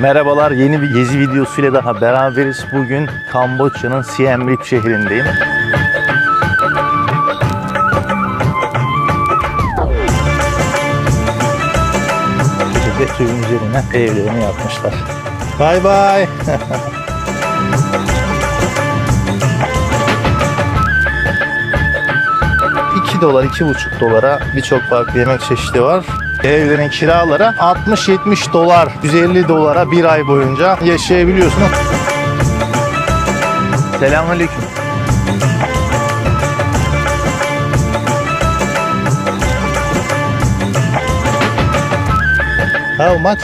Merhabalar, yeni bir gezi videosuyla daha beraberiz. Bugün Kamboçya'nın Siem Reap şehrindeyim. Şekilde suyun üzerine evlerini yapmışlar. Bay bay. 2 dolar, 2,5 dolara birçok farklı yemek çeşidi var. Evlerin kiraları 60-70 dolar, 150 dolara bir ay boyunca yaşayabiliyorsunuz. Selamünaleyküm. How much?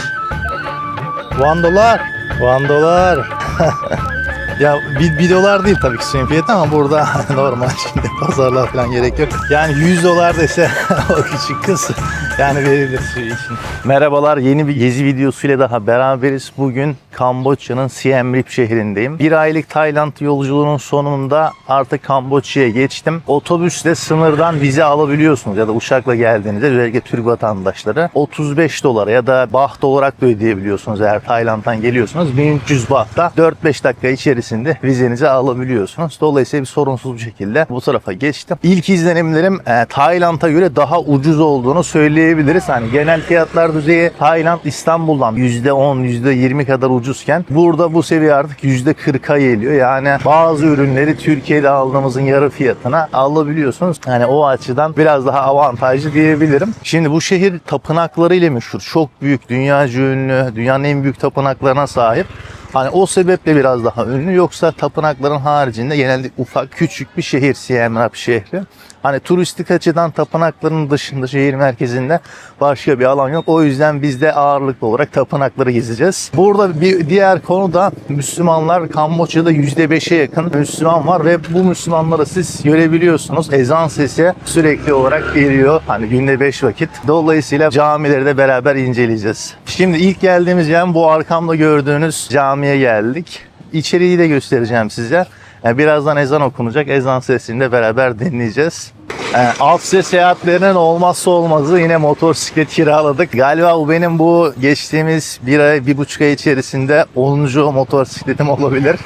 One dolar. One dolar. ya bir, bir dolar değil tabii ki suyun fiyatı ama burada normal şimdi pazarlar falan gerek yok. Yani 100 dolar dese o küçük kız yani verilir suyu için. Merhabalar yeni bir gezi videosuyla daha beraberiz. Bugün Kamboçya'nın Siem Reap şehrindeyim. Bir aylık Tayland yolculuğunun sonunda artık Kamboçya'ya geçtim. Otobüsle sınırdan vize alabiliyorsunuz ya da uçakla geldiğinizde özellikle Türk vatandaşları 35 dolara ya da baht olarak da ödeyebiliyorsunuz eğer Tayland'dan geliyorsunuz. 1300 bahtta 4-5 dakika içerisinde vizenizi alabiliyorsunuz. Dolayısıyla bir sorunsuz bir şekilde bu tarafa geçtim. İlk izlenimlerim e, Tayland'a göre daha ucuz olduğunu söyleyebiliriz. Hani genel fiyatlar düzeyi Tayland İstanbul'dan %10, %20 kadar ucuzken burada bu seviye artık %40'a geliyor. Yani bazı ürünleri Türkiye'de aldığımızın yarı fiyatına alabiliyorsunuz. Yani o açıdan biraz daha avantajlı diyebilirim. Şimdi bu şehir tapınaklarıyla meşhur. Çok büyük, dünyaca ünlü, dünyanın en büyük tapınaklarına sahip. Hani o sebeple biraz daha ünlü. Yoksa tapınakların haricinde genelde ufak küçük bir şehir Siem Reap şehri. Hani turistik açıdan tapınakların dışında şehir merkezinde başka bir alan yok. O yüzden biz de ağırlıklı olarak tapınakları gezeceğiz. Burada bir diğer konu da Müslümanlar Kamboçya'da %5'e yakın Müslüman var ve bu Müslümanları siz görebiliyorsunuz. Ezan sesi sürekli olarak geliyor. Hani günde 5 vakit. Dolayısıyla camileri de beraber inceleyeceğiz. Şimdi ilk geldiğimiz yer bu arkamda gördüğünüz camiye geldik. İçeriği de göstereceğim size. Yani birazdan ezan okunacak. Ezan sesini de beraber dinleyeceğiz. Yani Asya seyahatlerinin olmazsa olmazı yine motosiklet kiraladık. Galiba bu benim bu geçtiğimiz bir ay, bir buçuk ay içerisinde 10. motosikletim olabilir.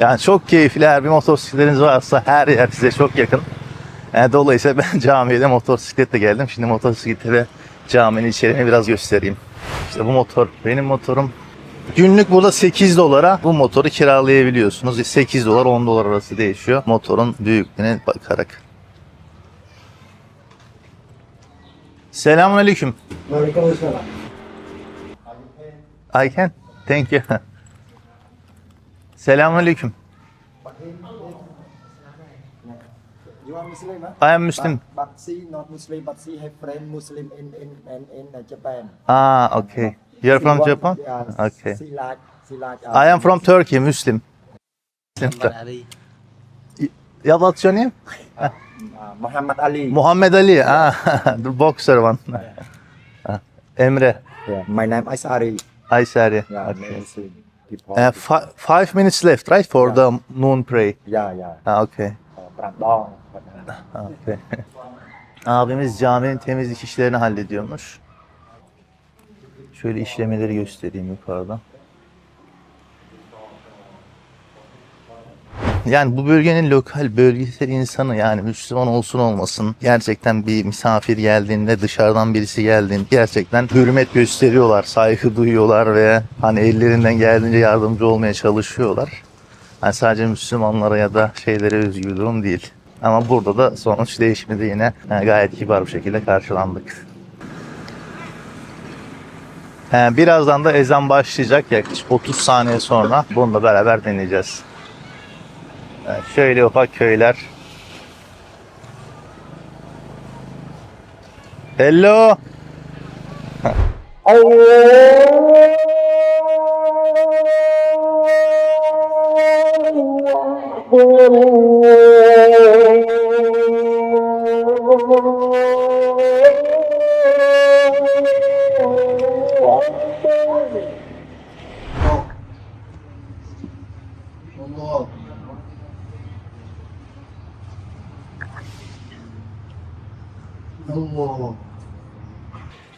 Yani çok keyifli. Eğer bir motosikletiniz varsa her yer size çok yakın. Yani dolayısıyla ben camiye de motosikletle geldim. Şimdi motosikleti ve caminin içeriğini biraz göstereyim. İşte bu motor benim motorum. Günlük burada 8 dolara bu motoru kiralayabiliyorsunuz. 8 dolar 10 dolar arası değişiyor. Motorun büyüklüğüne bakarak. Selamünaleyküm. I can. Thank you. Selamünaleyküm. You are Muslim, huh? I am Muslim. But, but she not Muslim, but she have friend Muslim in in in, in uh, Japan. Ah, okay. You're from want- Japan? Yeah, Okay. She like she like. uh, I am from Turkey, Muslim. Yeah, what's your name? uh, Muhammad Ali. Muhammed Ali. Ah, the boxer one. Ah, Emre. yeah. My name is Ari. Aysari. Yeah, Okay. Uh, fi- five minutes left, right, for the noon pray. yeah, yeah. Ah, okay. Uh. Ah, okay. Abimiz caminin temizlik işlerini hallediyormuş. Şöyle işlemeleri göstereyim yukarıdan. Yani bu bölgenin lokal bölgesel insanı yani Müslüman olsun olmasın gerçekten bir misafir geldiğinde dışarıdan birisi geldiğinde gerçekten hürmet gösteriyorlar, saygı duyuyorlar ve hani ellerinden geldiğince yardımcı olmaya çalışıyorlar. Hani sadece Müslümanlara ya da şeylere özgü durum değil. Ama burada da sonuç değişmedi yine yani gayet kibar bir şekilde karşılandık. Ee, birazdan da ezan başlayacak yaklaşık 30 saniye sonra. Bununla beraber dinleyeceğiz. Ee, şöyle ufak köyler. Hello. Allah.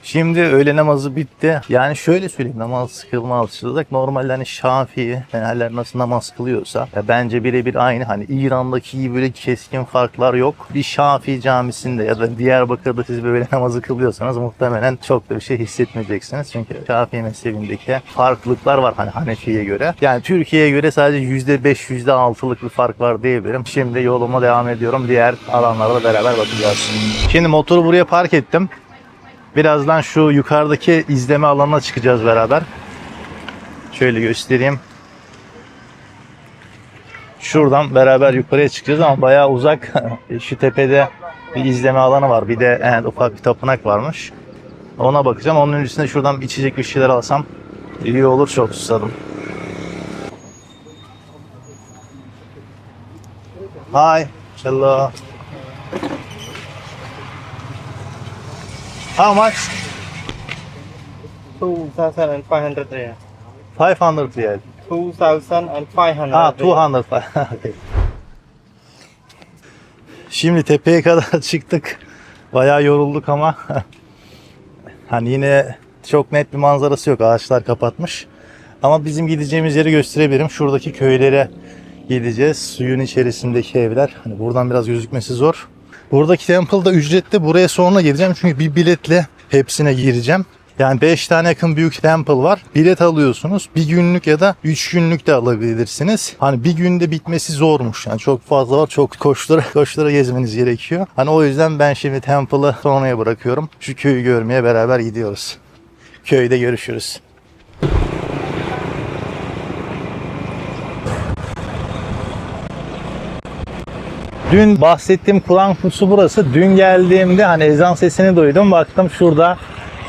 Şimdi öğle namazı bitti. Yani şöyle söyleyeyim namaz kılma alıştırdık. Normalde hani Şafii, Fenerler nasıl namaz kılıyorsa ya bence birebir aynı. Hani İran'daki gibi böyle keskin farklar yok. Bir Şafii camisinde ya da Diyarbakır'da siz böyle namazı kılıyorsanız muhtemelen çok da bir şey hissetmeyeceksiniz. Çünkü Şafii mezhebindeki farklılıklar var hani Hanefi'ye göre. Yani Türkiye'ye göre sadece %5, %6'lık bir fark var diyebilirim. Şimdi yoluma devam ediyorum. Diğer alanlarda beraber bakacağız. Şimdi motoru buraya park ettim. Birazdan şu yukarıdaki izleme alanına çıkacağız beraber. Şöyle göstereyim. Şuradan beraber yukarıya çıkacağız ama bayağı uzak. şu tepede bir izleme alanı var. Bir de evet, ufak bir tapınak varmış. Ona bakacağım. Onun öncesinde şuradan içecek bir şeyler alsam iyi olur. Çok susadım. Hi. Hello. How much? 2,500 riyal. 500 riyal. 2,500 Ha riyal. 200. Okay. Şimdi tepeye kadar çıktık. Bayağı yorulduk ama hani yine çok net bir manzarası yok. Ağaçlar kapatmış. Ama bizim gideceğimiz yeri gösterebilirim. Şuradaki köylere gideceğiz. Suyun içerisindeki evler. Hani buradan biraz gözükmesi zor. Buradaki temple da ücretli. Buraya sonra gireceğim. Çünkü bir biletle hepsine gireceğim. Yani 5 tane yakın büyük temple var. Bilet alıyorsunuz. Bir günlük ya da 3 günlük de alabilirsiniz. Hani bir günde bitmesi zormuş. Yani çok fazla var. Çok koştura koştura gezmeniz gerekiyor. Hani o yüzden ben şimdi temple'ı sonraya bırakıyorum. Şu köyü görmeye beraber gidiyoruz. Köyde görüşürüz. Dün bahsettiğim Kur'an kursu burası. Dün geldiğimde hani ezan sesini duydum. Baktım şurada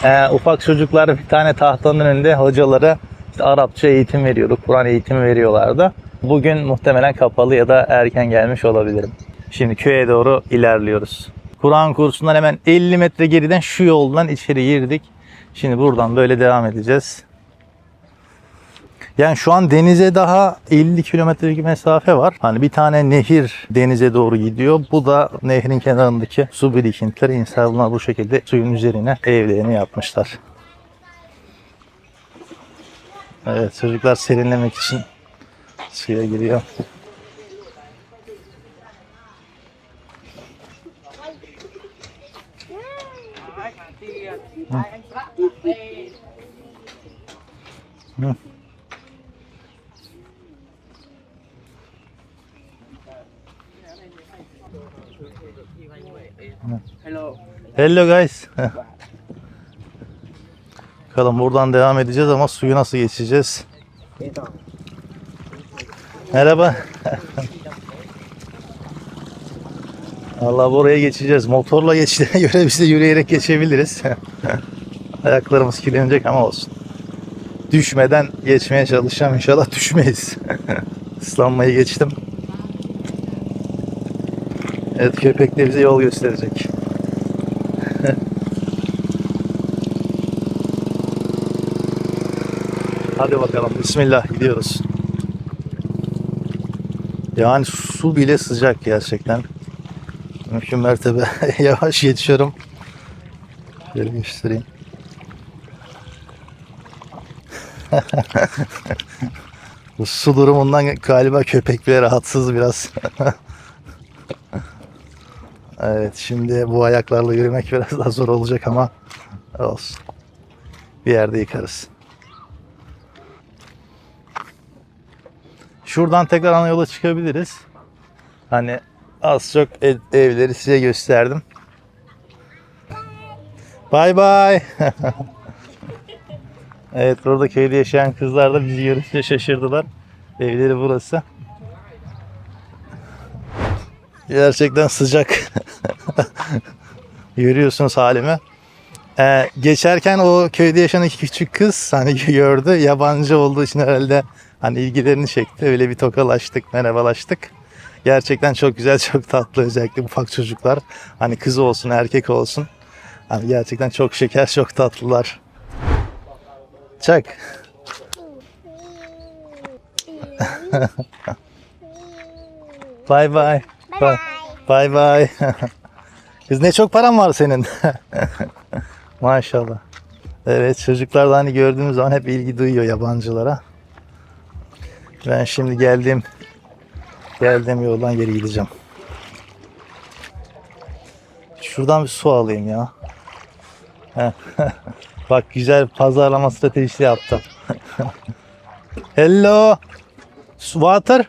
e, ufak çocuklar bir tane tahtanın önünde hocaları işte Arapça eğitim veriyordu. Kur'an eğitimi veriyorlardı. Bugün muhtemelen kapalı ya da erken gelmiş olabilirim. Şimdi köye doğru ilerliyoruz. Kur'an kursundan hemen 50 metre geriden şu yoldan içeri girdik. Şimdi buradan böyle devam edeceğiz. Yani şu an denize daha 50 kilometrelik mesafe var. Hani bir tane nehir denize doğru gidiyor. Bu da nehrin kenarındaki su birikintileri. İnsanlar bu şekilde suyun üzerine evlerini yapmışlar. Evet çocuklar serinlemek için suya giriyor. Hello guys. Bakalım buradan devam edeceğiz ama suyu nasıl geçeceğiz? Merhaba. Allah buraya geçeceğiz. Motorla geçtiğine göre biz de yürüyerek geçebiliriz. Ayaklarımız kirlenecek ama olsun. Düşmeden geçmeye çalışacağım. İnşallah düşmeyiz. Islanmayı geçtim. Evet köpek de bize yol gösterecek. Hadi bakalım. Bismillah gidiyoruz. Yani su bile sıcak gerçekten. Mümkün mertebe yavaş geçiyorum. Şöyle göstereyim. Bu su durumundan galiba köpek bile rahatsız biraz. evet şimdi bu ayaklarla yürümek biraz daha zor olacak ama olsun. Bir yerde yıkarız. Şuradan tekrar ana yola çıkabiliriz. Hani az çok ev- evleri size gösterdim. Bay bay. evet burada köyde yaşayan kızlar da bizi görünce şaşırdılar. Evleri burası. Gerçekten sıcak. Görüyorsunuz halimi. Ee, geçerken o köyde yaşayan iki küçük kız hani gördü. Yabancı olduğu için herhalde hani ilgilerini çekti. Öyle bir tokalaştık, merhabalaştık. Gerçekten çok güzel, çok tatlı özellikle ufak çocuklar. Hani kız olsun, erkek olsun. Hani gerçekten çok şeker, çok tatlılar. Çak. Bye bye. Bye bye. bye. Kız ne çok paran var senin. Maşallah. Evet çocuklar da hani gördüğümüz zaman hep ilgi duyuyor yabancılara. Ben şimdi geldim geldiğim yoldan geri gideceğim. Şuradan bir su alayım ya. Bak güzel pazarlama stratejisi yaptım. Hello. Water?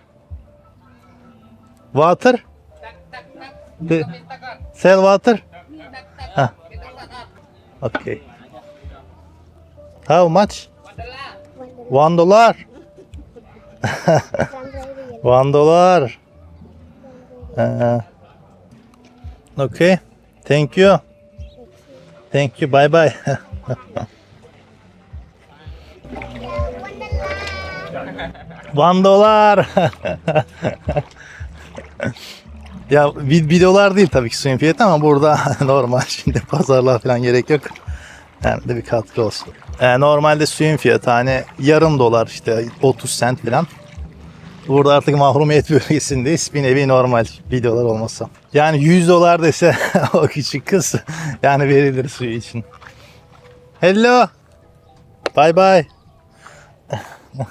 Water? The- Sell water? Okay. How much? One dollar. One dollar. Uh, okay. Thank you. Thank you. Bye bye. One dollar. ya bir, bir dolar değil tabii ki suyun fiyatı ama burada normal şimdi pazarlığa falan gerek yok. Yani de bir katkı olsun. Ee, normalde suyun fiyatı hani yarım dolar işte 30 sent falan. Burada artık mahrumiyet bölgesindeyiz. Bir nevi normal bir dolar olmasa. Yani 100 dolar dese o küçük kız yani verilir suyu için. Hello. Bye bye.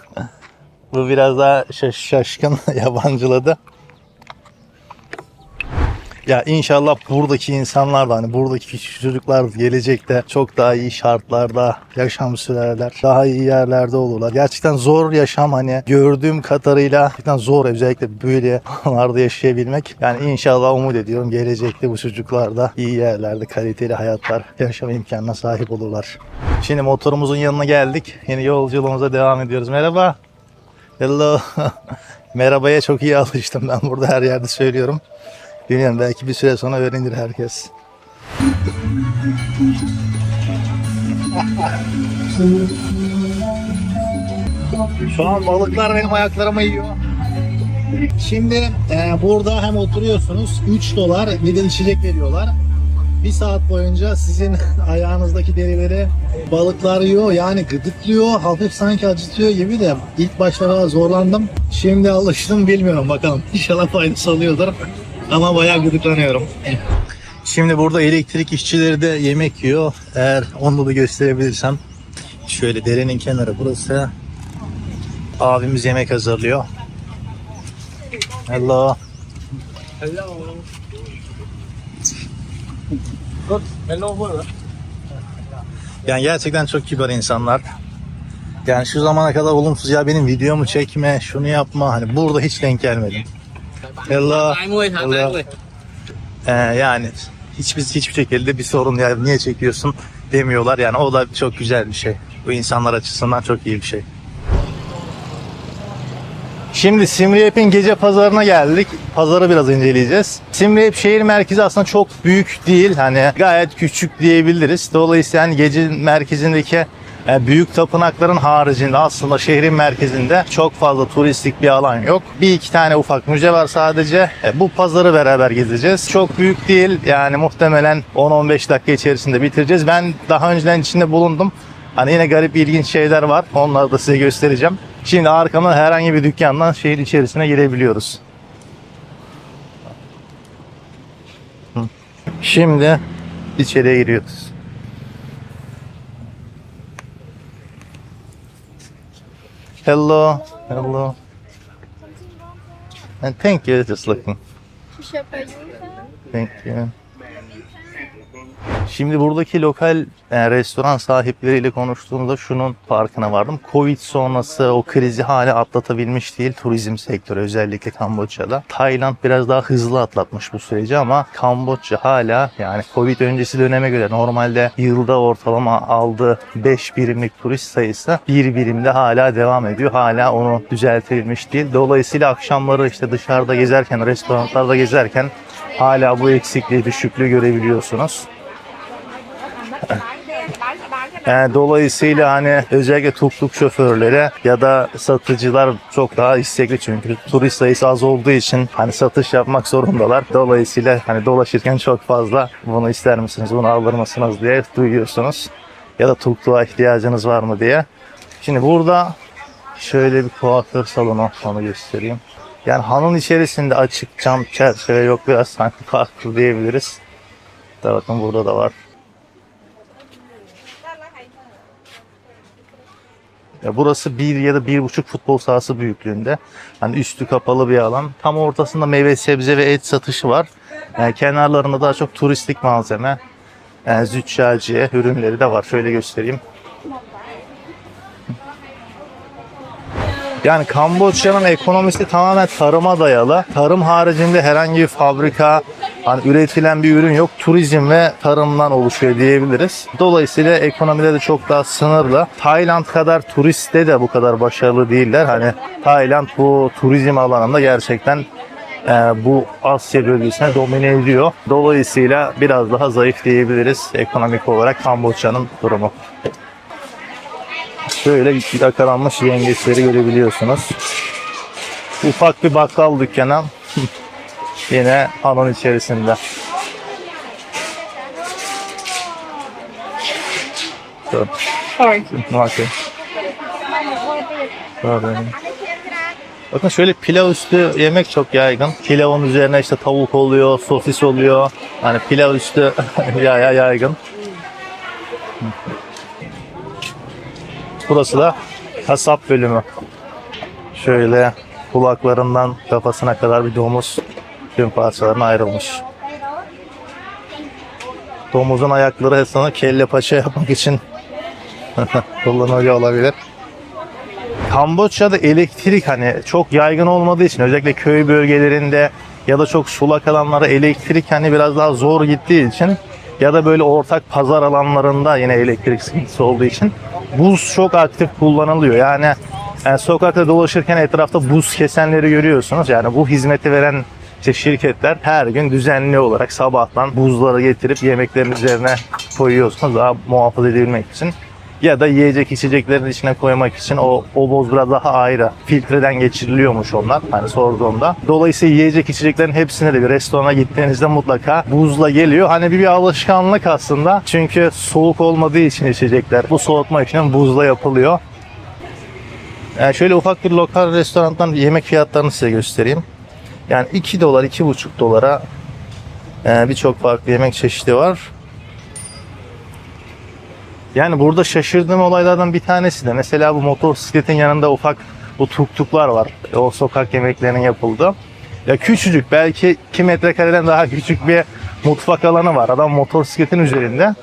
Bu biraz daha şaş- şaşkın yabancıladı. Ya inşallah buradaki insanlar da hani buradaki çocuklar gelecekte çok daha iyi şartlarda yaşam sürerler. Daha iyi yerlerde olurlar. Gerçekten zor yaşam hani gördüğüm kadarıyla gerçekten zor özellikle böyle alanlarda yaşayabilmek. Yani inşallah umut ediyorum gelecekte bu çocuklar da iyi yerlerde kaliteli hayatlar yaşama imkanına sahip olurlar. Şimdi motorumuzun yanına geldik. Yeni yolculuğumuza devam ediyoruz. Merhaba. Hello. Merhabaya çok iyi alıştım ben burada her yerde söylüyorum. Bilmiyorum belki bir süre sonra öğrenir herkes. Şu an balıklar benim ayaklarımı yiyor. Şimdi e, burada hem oturuyorsunuz 3 dolar bir de içecek veriyorlar. Bir saat boyunca sizin ayağınızdaki derileri balıklar yiyor. Yani gıdıklıyor. Hafif sanki acıtıyor gibi de ilk başta zorlandım. Şimdi alıştım bilmiyorum bakalım. İnşallah faydası oluyordur. Ama bayağı gıdıklanıyorum. Şimdi burada elektrik işçileri de yemek yiyor. Eğer onu da gösterebilirsem. Şöyle derenin kenarı burası. Abimiz yemek hazırlıyor. Hello. Yani gerçekten çok kibar insanlar. Yani şu zamana kadar olumsuz ya benim videomu çekme, şunu yapma. Hani burada hiç denk gelmedim. Hello. Hello. Ee, yani hiçbir hiçbir şekilde bir sorun ya niye çekiyorsun demiyorlar. Yani o da çok güzel bir şey. Bu insanlar açısından çok iyi bir şey. Şimdi Simriyep'in gece pazarına geldik. Pazarı biraz inceleyeceğiz. Simriyep şehir merkezi aslında çok büyük değil. Hani gayet küçük diyebiliriz. Dolayısıyla hani gece merkezindeki büyük tapınakların haricinde aslında şehrin merkezinde çok fazla turistik bir alan yok. Bir iki tane ufak müze var sadece. E, Bu pazarı beraber gezeceğiz. Çok büyük değil yani muhtemelen 10-15 dakika içerisinde bitireceğiz. Ben daha önceden içinde bulundum. Hani yine garip ilginç şeyler var. Onları da size göstereceğim. Şimdi arkamda herhangi bir dükkandan şehir içerisine girebiliyoruz. Şimdi içeriye giriyoruz. Hello. Hello. And thank you. Just looking. Thank you. Şimdi buradaki lokal e, restoran sahipleriyle konuştuğumda şunun farkına vardım. Covid sonrası o krizi hala atlatabilmiş değil turizm sektörü özellikle Kamboçya'da. Tayland biraz daha hızlı atlatmış bu süreci ama Kamboçya hala yani Covid öncesi döneme göre normalde yılda ortalama aldığı 5 birimlik turist sayısı bir birimde hala devam ediyor. Hala onu düzeltilmiş değil. Dolayısıyla akşamları işte dışarıda gezerken, restoranlarda gezerken hala bu eksikliği, düşüklüğü görebiliyorsunuz. Yani dolayısıyla hani özellikle tuk tuk şoförleri ya da satıcılar çok daha istekli çünkü turist sayısı az olduğu için hani satış yapmak zorundalar. Dolayısıyla hani dolaşırken çok fazla bunu ister misiniz, bunu alır mısınız diye duyuyorsunuz. Ya da tuk tuk'a ihtiyacınız var mı diye. Şimdi burada şöyle bir kuaför salonu onu göstereyim. Yani hanın içerisinde açık cam çerçeve yok biraz sanki farklı diyebiliriz. Da bakın burada da var. Ya burası bir ya da bir buçuk futbol sahası büyüklüğünde. Hani üstü kapalı bir alan. Tam ortasında meyve, sebze ve et satışı var. Yani kenarlarında daha çok turistik malzeme, yani züccaciye ürünleri de var. Şöyle göstereyim. Yani Kamboçya'nın ekonomisi tamamen tarıma dayalı. Tarım haricinde herhangi bir fabrika, hani üretilen bir ürün yok. Turizm ve tarımdan oluşuyor diyebiliriz. Dolayısıyla ekonomide de çok daha sınırlı. Tayland kadar turiste de bu kadar başarılı değiller. Hani Tayland bu turizm alanında gerçekten e, bu Asya bölgesine domine ediyor. Dolayısıyla biraz daha zayıf diyebiliriz ekonomik olarak Kamboçya'nın durumu. Şöyle yakalanmış yengeçleri görebiliyorsunuz. Ufak bir bakkal dükkanı yine alan içerisinde. Sorry. Pardon. Bakın şöyle pilav üstü yemek çok yaygın. Pilavın üzerine işte tavuk oluyor, sosis oluyor. Hani pilav üstü ya ya yaygın. Burası da kasap bölümü. Şöyle kulaklarından kafasına kadar bir domuz tüm parçalarına ayrılmış. Domuzun ayakları sana kelle paça yapmak için kullanılıyor olabilir. Kamboçya'da elektrik hani çok yaygın olmadığı için özellikle köy bölgelerinde ya da çok sulak alanlara elektrik hani biraz daha zor gittiği için ya da böyle ortak pazar alanlarında yine elektrik sıkıntısı olduğu için buz çok aktif kullanılıyor. Yani, yani sokakta dolaşırken etrafta buz kesenleri görüyorsunuz. Yani bu hizmeti veren işte şirketler her gün düzenli olarak sabahtan buzları getirip yemeklerin üzerine koyuyorsunuz daha muhafaza edebilmek için ya da yiyecek içeceklerin içine koymak için o, o boz biraz daha ayrı. Filtreden geçiriliyormuş onlar hani sorduğumda. Dolayısıyla yiyecek içeceklerin hepsine de bir restorana gittiğinizde mutlaka buzla geliyor. Hani bir, bir alışkanlık aslında. Çünkü soğuk olmadığı için içecekler. Bu soğutma için buzla yapılıyor. Yani şöyle ufak bir lokal restorandan yemek fiyatlarını size göstereyim. Yani 2 dolar, 2,5 dolara e, birçok farklı yemek çeşidi var. Yani burada şaşırdığım olaylardan bir tanesi de mesela bu motosikletin yanında ufak bu tuktuklar var. O sokak yemeklerinin yapıldığı. Ya küçücük belki 2 metrekareden daha küçük bir mutfak alanı var. Adam motosikletin üzerinde.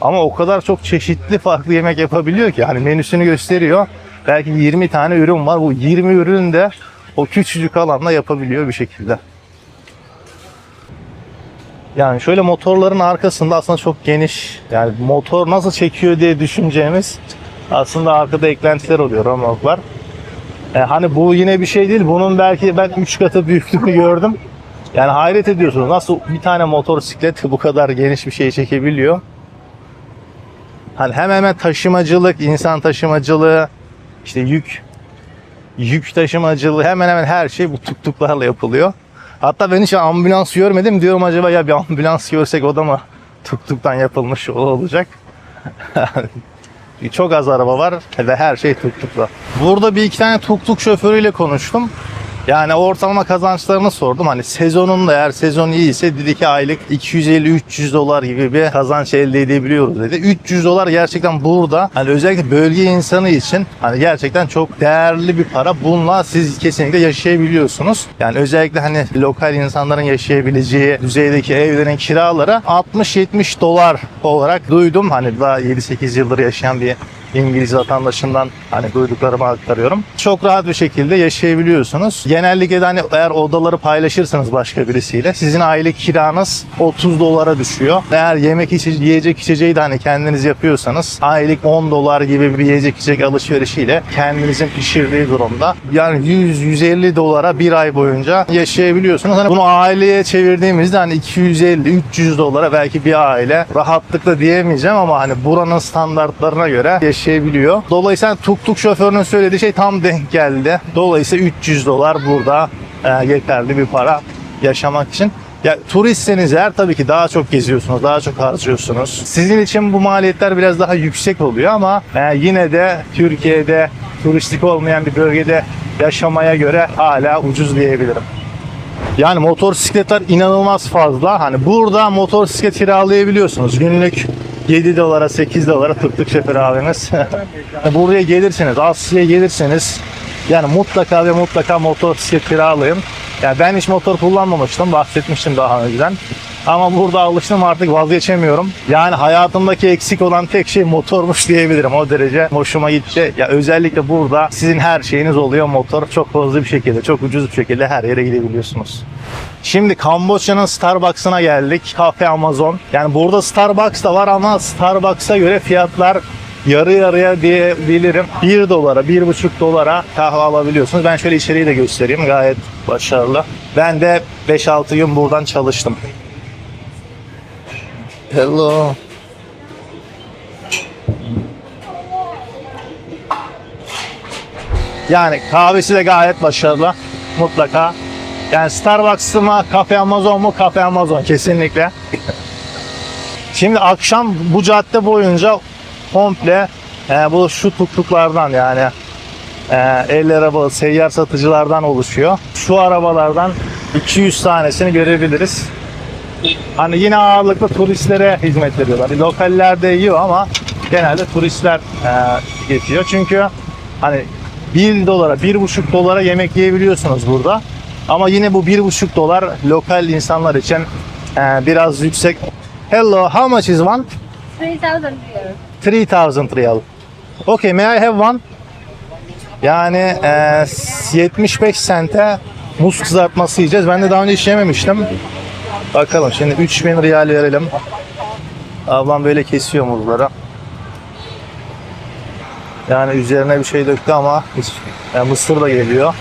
Ama o kadar çok çeşitli farklı yemek yapabiliyor ki hani menüsünü gösteriyor. Belki 20 tane ürün var. Bu 20 ürün de o küçücük alanda yapabiliyor bir şekilde. Yani şöyle motorların arkasında aslında çok geniş yani motor nasıl çekiyor diye düşüneceğimiz aslında arkada eklentiler oluyor romorklar. E, hani bu yine bir şey değil. Bunun belki ben 3 katı büyüklüğünü gördüm. Yani hayret ediyorsunuz nasıl bir tane motosiklet bu kadar geniş bir şey çekebiliyor. Hani hemen hemen taşımacılık, insan taşımacılığı, işte yük yük taşımacılığı hemen hemen her şey bu tuktuklarla yapılıyor. Hatta ben hiç ambulans görmedim diyorum acaba ya bir ambulans görsek o da mı tuktuktan yapılmış olacak. Çok az araba var ve her şey tuktukla. Burada bir iki tane tuktuk şoförüyle konuştum. Yani ortalama kazançlarını sordum. Hani sezonun da eğer sezon iyiyse dedi ki aylık 250-300 dolar gibi bir kazanç elde edebiliyoruz dedi. 300 dolar gerçekten burada hani özellikle bölge insanı için hani gerçekten çok değerli bir para. Bununla siz kesinlikle yaşayabiliyorsunuz. Yani özellikle hani lokal insanların yaşayabileceği düzeydeki evlerin kiraları 60-70 dolar olarak duydum. Hani daha 7-8 yıldır yaşayan bir İngiliz vatandaşından hani duyduklarımı aktarıyorum. Çok rahat bir şekilde yaşayabiliyorsunuz. Genellikle de hani eğer odaları paylaşırsanız başka birisiyle sizin aylık kiranız 30 dolara düşüyor. Eğer yemek içi, yiyecek içeceği de hani kendiniz yapıyorsanız aylık 10 dolar gibi bir yiyecek içecek alışverişiyle kendinizin pişirdiği durumda yani 100-150 dolara bir ay boyunca yaşayabiliyorsunuz. Hani bunu aileye çevirdiğimizde hani 250-300 dolara belki bir aile rahatlıkla diyemeyeceğim ama hani buranın standartlarına göre yaşayabiliyor. Dolayısıyla tuk tuk şoförünün söylediği şey tam denk geldi. Dolayısıyla 300 dolar burada e, yeterli bir para yaşamak için. Ya turistseniz eğer tabii ki daha çok geziyorsunuz, daha çok harcıyorsunuz. Sizin için bu maliyetler biraz daha yüksek oluyor ama e, yine de Türkiye'de turistik olmayan bir bölgede yaşamaya göre hala ucuz diyebilirim. Yani motosikletler inanılmaz fazla. Hani burada motosiklet kiralayabiliyorsunuz. Günlük 7 dolara 8 dolara tuttuk şoför abimiz. Buraya gelirseniz Asya'ya gelirseniz yani mutlaka ve mutlaka motosiklet kiralayın. Yani ben hiç motor kullanmamıştım bahsetmiştim daha önceden. Ama burada alıştım artık vazgeçemiyorum. Yani hayatımdaki eksik olan tek şey motormuş diyebilirim. O derece hoşuma gitti. Ya özellikle burada sizin her şeyiniz oluyor motor. Çok hızlı bir şekilde, çok ucuz bir şekilde her yere gidebiliyorsunuz. Şimdi Kamboçya'nın Starbucks'ına geldik. Cafe Amazon. Yani burada Starbucks da var ama Starbucks'a göre fiyatlar yarı yarıya diyebilirim. 1 dolara, 1,5 dolara kahve alabiliyorsunuz. Ben şöyle içeriği de göstereyim. Gayet başarılı. Ben de 5-6 gün buradan çalıştım. Hello. Yani kahvesi de gayet başarılı. Mutlaka. Yani Starbucks mı, Cafe Amazon mu? Cafe Amazon kesinlikle. Şimdi akşam bu cadde boyunca komple e, bu şu tuktuklardan yani e, el araba seyyar satıcılardan oluşuyor. Şu arabalardan 200 tanesini görebiliriz. Hani yine ağırlıklı turistlere hizmet veriyorlar. Lokaller de yiyor ama genelde turistler e, getiriyor. Çünkü hani 1 dolara, 1,5 dolara yemek yiyebiliyorsunuz burada. Ama yine bu 1,5 dolar lokal insanlar için e, biraz yüksek. Hello, how much is one? 3000 real. 3000 real. Okay, may I have one? Yani e, 75 sente muz kızartması yiyeceğiz. Ben de daha önce hiç yememiştim. Bakalım şimdi 3000 real verelim. Ablam böyle kesiyor muzları. Yani üzerine bir şey döktü ama yani mısır da geliyor.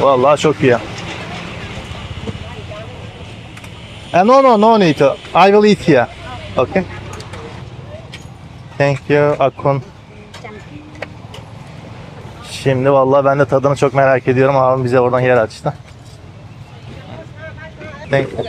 Vallahi çok iyi. Eh, no no no need. I will eat here. Okay. Thank you Akun. Şimdi vallahi ben de tadını çok merak ediyorum. Abim bize oradan yer açtı. Thank you.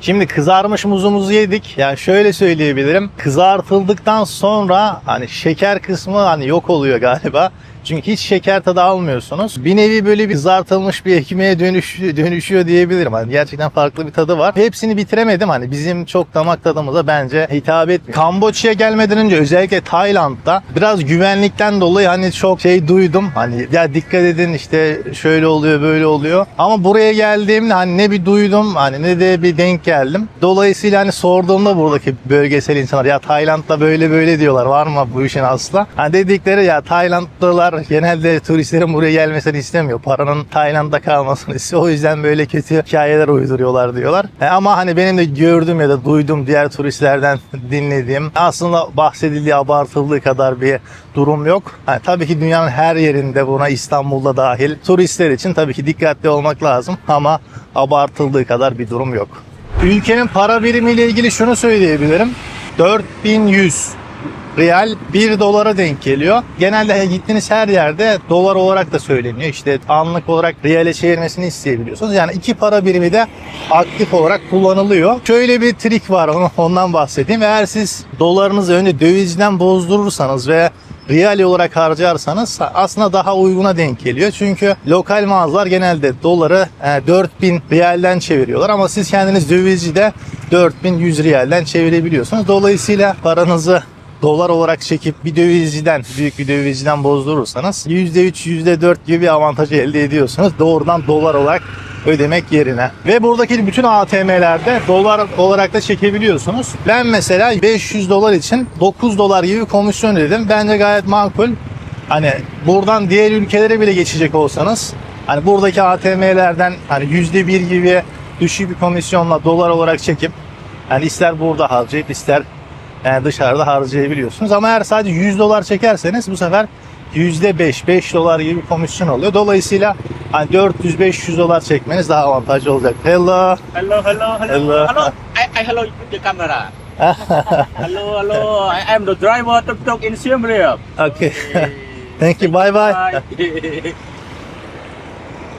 Şimdi kızarmış muzumuzu yedik. Yani şöyle söyleyebilirim. Kızartıldıktan sonra hani şeker kısmı hani yok oluyor galiba. Çünkü hiç şeker tadı almıyorsunuz. Bir nevi böyle bir kızartılmış bir ekmeğe dönüş, dönüşüyor diyebilirim. Hani gerçekten farklı bir tadı var. Hepsini bitiremedim. Hani bizim çok damak tadımıza bence hitap etmiyor. Kamboçya'ya gelmeden önce özellikle Tayland'da biraz güvenlikten dolayı hani çok şey duydum. Hani ya dikkat edin işte şöyle oluyor böyle oluyor. Ama buraya geldiğimde hani ne bir duydum hani ne de bir denk geldim. Dolayısıyla hani sorduğumda buradaki bölgesel insanlar ya Tayland'da böyle böyle diyorlar var mı bu işin asla? Hani dedikleri ya Taylandlılar genelde turistlerin buraya gelmesini istemiyor. Paranın Tayland'da kalmasını istiyor. O yüzden böyle kötü hikayeler uyduruyorlar diyorlar. E ama hani benim de gördüğüm ya da duyduğum diğer turistlerden dinlediğim aslında bahsedildiği abartıldığı kadar bir durum yok. Hani tabii ki dünyanın her yerinde buna İstanbul'da dahil turistler için tabii ki dikkatli olmak lazım ama abartıldığı kadar bir durum yok. Ülkenin para birimiyle ilgili şunu söyleyebilirim. 4100 Real 1 dolara denk geliyor. Genelde gittiğiniz her yerde dolar olarak da söyleniyor. İşte anlık olarak reale çevirmesini isteyebiliyorsunuz. Yani iki para birimi de aktif olarak kullanılıyor. Şöyle bir trik var ondan bahsedeyim. Eğer siz dolarınızı önce dövizden bozdurursanız ve Real olarak harcarsanız aslında daha uyguna denk geliyor. Çünkü lokal mağazalar genelde doları e, 4000 realden çeviriyorlar ama siz kendiniz dövizcide 4100 realden çevirebiliyorsunuz. Dolayısıyla paranızı dolar olarak çekip bir dövizciden, büyük bir dövizciden bozdurursanız %3, %4 gibi bir avantaj elde ediyorsunuz. Doğrudan dolar olarak ödemek yerine. Ve buradaki bütün ATM'lerde dolar olarak da çekebiliyorsunuz. Ben mesela 500 dolar için 9 dolar gibi komisyon ödedim. Bence gayet makul. Hani buradan diğer ülkelere bile geçecek olsanız hani buradaki ATM'lerden hani %1 gibi düşük bir komisyonla dolar olarak çekip yani ister burada harcayıp ister yani dışarıda harcayabiliyorsunuz. Ama eğer sadece 100 dolar çekerseniz bu sefer %5, 5 dolar gibi bir komisyon oluyor. Dolayısıyla hani 400-500 dolar çekmeniz daha avantajlı olacak. Hello. Hello, hello, hello. Hello. Hello. I, I hello the camera. hello, hello. I am the driver tuk tuk in Siem Reap. Okay. Thank you. Bye bye.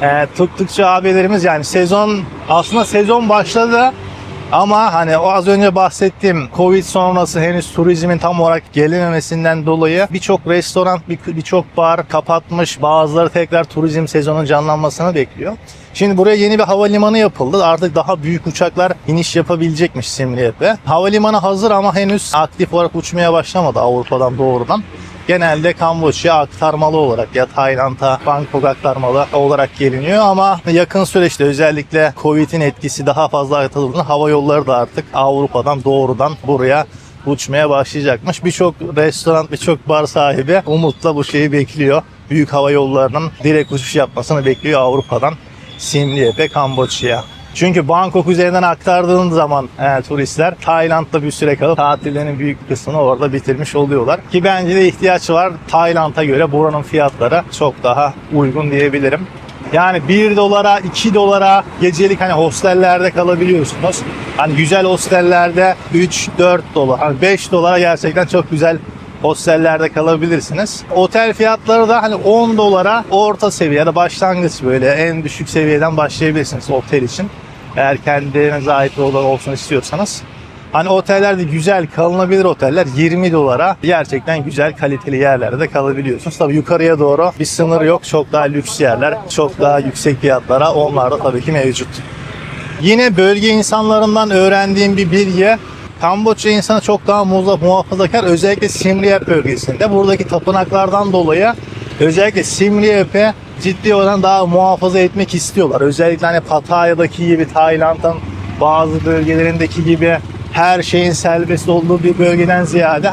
Ee, tuttukça abilerimiz yani sezon aslında sezon başladı Ama hani o az önce bahsettiğim Covid sonrası henüz turizmin tam olarak gelememesinden dolayı birçok restoran, bir- birçok bar kapatmış. Bazıları tekrar turizm sezonun canlanmasını bekliyor. Şimdi buraya yeni bir havalimanı yapıldı. Artık daha büyük uçaklar iniş yapabilecekmiş Simriyet'e. Havalimanı hazır ama henüz aktif olarak uçmaya başlamadı Avrupa'dan doğrudan. Genelde Kamboçya aktarmalı olarak ya Tayland'a Bangkok aktarmalı olarak geliniyor ama yakın süreçte özellikle Covid'in etkisi daha fazla artıldığında hava yolları da artık Avrupa'dan doğrudan buraya uçmaya başlayacakmış. Birçok restoran, birçok bar sahibi umutla bu şeyi bekliyor. Büyük hava yollarının direkt uçuş yapmasını bekliyor Avrupa'dan Siem Reap'e, Kamboçya'ya. Çünkü Bangkok üzerinden aktardığın zaman e, turistler Tayland'da bir süre kalıp tatillerinin büyük kısmını orada bitirmiş oluyorlar. Ki bence de ihtiyaç var. Tayland'a göre buranın fiyatları çok daha uygun diyebilirim. Yani 1 dolara 2 dolara gecelik hani hostellerde kalabiliyorsunuz. Hani güzel hostellerde 3-4 dolar, hani 5 dolara gerçekten çok güzel hostellerde kalabilirsiniz. Otel fiyatları da hani 10 dolara orta seviye ya da başlangıç böyle en düşük seviyeden başlayabilirsiniz otel için. Eğer kendinize ait bir oda olsun istiyorsanız. Hani otellerde güzel kalınabilir oteller 20 dolara gerçekten güzel kaliteli yerlerde kalabiliyorsunuz. Tabii yukarıya doğru bir sınır yok. Çok daha lüks yerler, çok daha yüksek fiyatlara onlar da tabii ki mevcut. Yine bölge insanlarından öğrendiğim bir bilgi Kamboçya insanı çok daha muhafazakar özellikle Siem Reap bölgesinde. Buradaki tapınaklardan dolayı özellikle Siem Reap'e ciddi olan daha muhafaza etmek istiyorlar. Özellikle hani Pattaya'daki gibi Tayland'ın bazı bölgelerindeki gibi her şeyin serbest olduğu bir bölgeden ziyade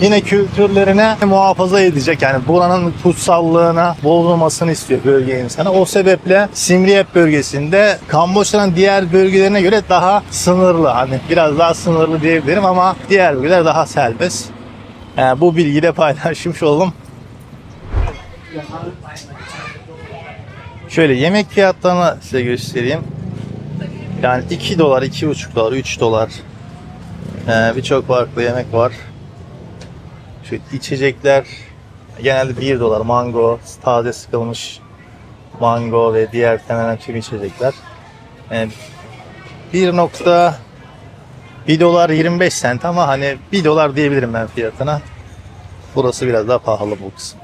yine kültürlerine muhafaza edecek. Yani buranın kutsallığına bozulmasını istiyor bölge insanı. O sebeple Siem Reap bölgesinde Kamboçya'nın diğer bölgelerine göre daha sınırlı. Hani biraz daha sınırlı diyebilirim ama diğer bölgeler daha serbest. Yani bu bilgiyi de paylaşmış oldum. Şöyle yemek fiyatlarını size göstereyim. Yani 2 dolar, 2,5 dolar, 3 dolar. Ee, Birçok farklı yemek var. Şu içecekler genelde 1 dolar. Mango, taze sıkılmış mango ve diğer hemen tüm içecekler. Ee, 1 nokta 1 dolar 25 sent ama hani 1 dolar diyebilirim ben fiyatına. Burası biraz daha pahalı bu kısım.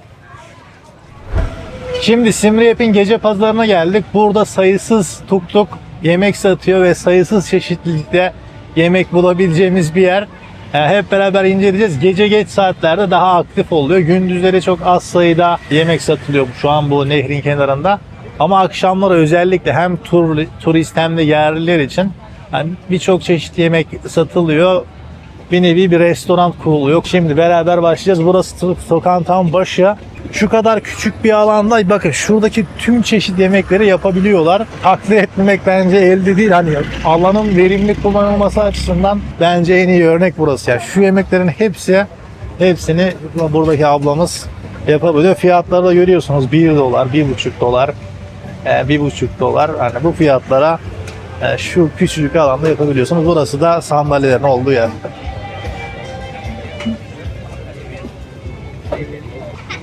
Şimdi Simriyep'in gece pazarına geldik. Burada sayısız tuk tuk yemek satıyor ve sayısız çeşitlilikte yemek bulabileceğimiz bir yer. Ee, hep beraber inceleyeceğiz. Gece geç saatlerde daha aktif oluyor. Gündüzleri çok az sayıda yemek satılıyor şu an bu nehrin kenarında. Ama akşamları özellikle hem tur, turist hem de yerliler için yani birçok çeşit yemek satılıyor bir nevi bir restoran kuruluyor. Şimdi beraber başlayacağız. Burası to- sokağın tam başı. Şu kadar küçük bir alanda bakın şuradaki tüm çeşit yemekleri yapabiliyorlar. Taklit etmemek bence elde değil. Hani alanın verimli kullanılması açısından bence en iyi örnek burası. Yani şu yemeklerin hepsi hepsini buradaki ablamız yapabiliyor. Fiyatları da görüyorsunuz 1 dolar, 1,5 dolar, e, 1,5 dolar. Hani bu fiyatlara e, şu küçücük alanda yapabiliyorsunuz. Burası da sandalyelerin olduğu yer.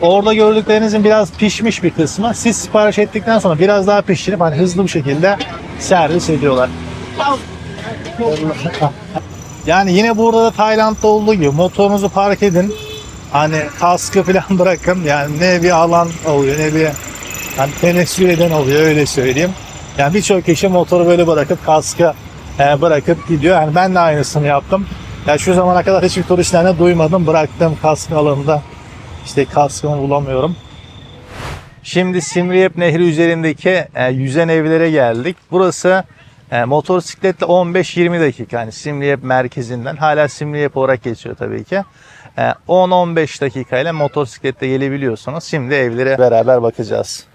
Orada gördüklerinizin biraz pişmiş bir kısmı. Siz sipariş ettikten sonra biraz daha pişirip hani hızlı bir şekilde servis ediyorlar. Yani yine burada da Tayland'da olduğu gibi motorunuzu park edin. Hani kaskı falan bırakın. Yani ne bir alan oluyor ne bir hani tenezzül eden oluyor öyle söyleyeyim. Yani birçok kişi motoru böyle bırakıp kaskı e, bırakıp gidiyor. Yani ben de aynısını yaptım. Ya şu zamana kadar hiçbir turistten de duymadım. Bıraktığım kask alanında işte kaskımı bulamıyorum. Şimdi Simriyep Nehri üzerindeki e, yüzen evlere geldik. Burası e, motosikletle 15-20 dakika yani Simriyep merkezinden hala Simriyep olarak geçiyor tabii ki. E, 10-15 dakika ile motosikletle gelebiliyorsunuz. Şimdi evlere beraber bakacağız.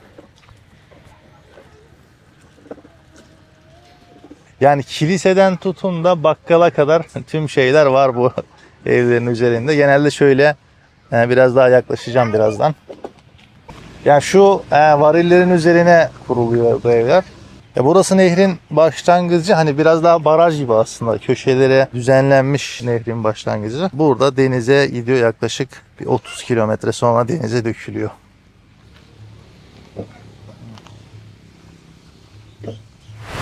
Yani kiliseden tutun da bakkala kadar tüm şeyler var bu evlerin üzerinde. Genelde şöyle e, biraz daha yaklaşacağım birazdan. Yani şu e, varillerin üzerine kuruluyor bu evler. E, burası nehrin başlangıcı hani biraz daha baraj gibi aslında. Köşelere düzenlenmiş nehrin başlangıcı. Burada denize gidiyor yaklaşık bir 30 kilometre sonra denize dökülüyor.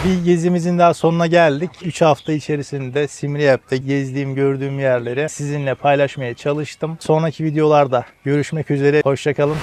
Bir gezimizin daha sonuna geldik. 3 hafta içerisinde Simriyap'ta gezdiğim, gördüğüm yerleri sizinle paylaşmaya çalıştım. Sonraki videolarda görüşmek üzere. Hoşçakalın.